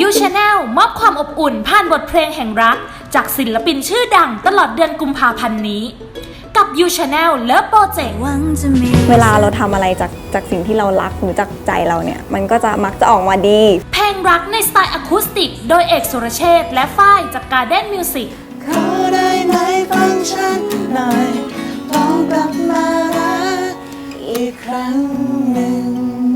You Channel มอบความอบอุ่นผ่านบทเพลงแห่งรัก จากศิลปินชื่อดังตลอดเดือนกุมภาพันธ์นี้ กับ You Channel Love Project หวังจะมีเวลาเราทำอะไรจากจากสิ่งที่เรารักหรือจากใจเราเนี่ย มันก็จะมักจะออกมาดี เพลงรักในสไตล์อะคูสติก โดยเอกสุรเชษฐ์และฝ้ายจาก Garden Music ขอได้ไหมฟังฉันหน่อยลองกลับมารักอีกครั้งห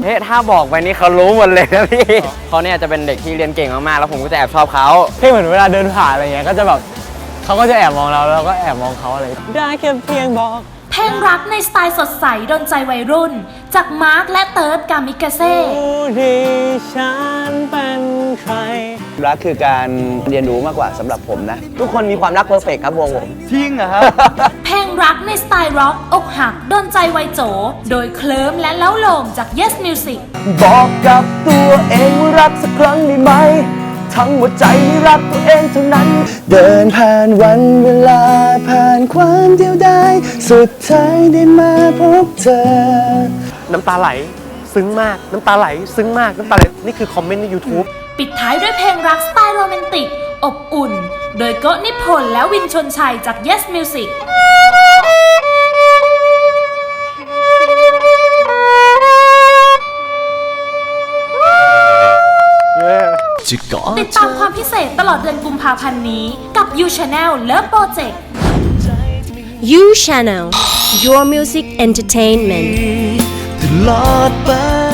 นึ่งเฮ้ยถ้าบอกไปนี่เขารู้หมดเลยนะพี่เขาเนี่ยจะเป็นเด็กที่เรียนเก่งมากๆแล้วผมก็จะแอบชอบเขาพี่เหมือนเวลาเดินผ่านอะไรเงี้ยก็จะแบบเขาก็จะแอบมองเราแล้วเราก็แอบมองเขาอะไรได้แค่เพียงบอกเพลงรักในสไตล์สดใสโดนใจวัยรุ่น จากมาร์คและเติร์ดกามิกาเซ่ผู้ที่ฉันเป็นใค รรักคือการเรียนรู้มากกว่าสำหรับผมนะ ทุกคนมีความรักเพอร์เฟกครับวงผม จริงเหรอครับ เพลงรักในสไตล์ร็อกอกหักโดนใจวัยโจ โดยเคลิ้มและเล้าโลมจาก Yes Music บอกกับตัวเองว่ารักสักครั้งได้ไหม ทั้งหัวใจให้รักตัวเองเท่านั้น เดินผ่านวันเวลาผ่านความเดียวดายสุดท้ายได้มาพบเธอ น้ำตาไหล ซึ้งมากน้ำตาไหล ซึ้งมากน้ำตาไหล นี่คือคอมเมนต์ใน YouTube ปิดท้ายด้วยเพลงรักสไตล์โรแมนติก อบอุ่น โดยโกะนิพนธ์และวินชนชัยจาก Yes Music ติดตามความพิเศษตลอดเดือนกุมภาพันธ์นี้กับ You Channel Love Project You Channel Your Music Entertainment ต ลอดไป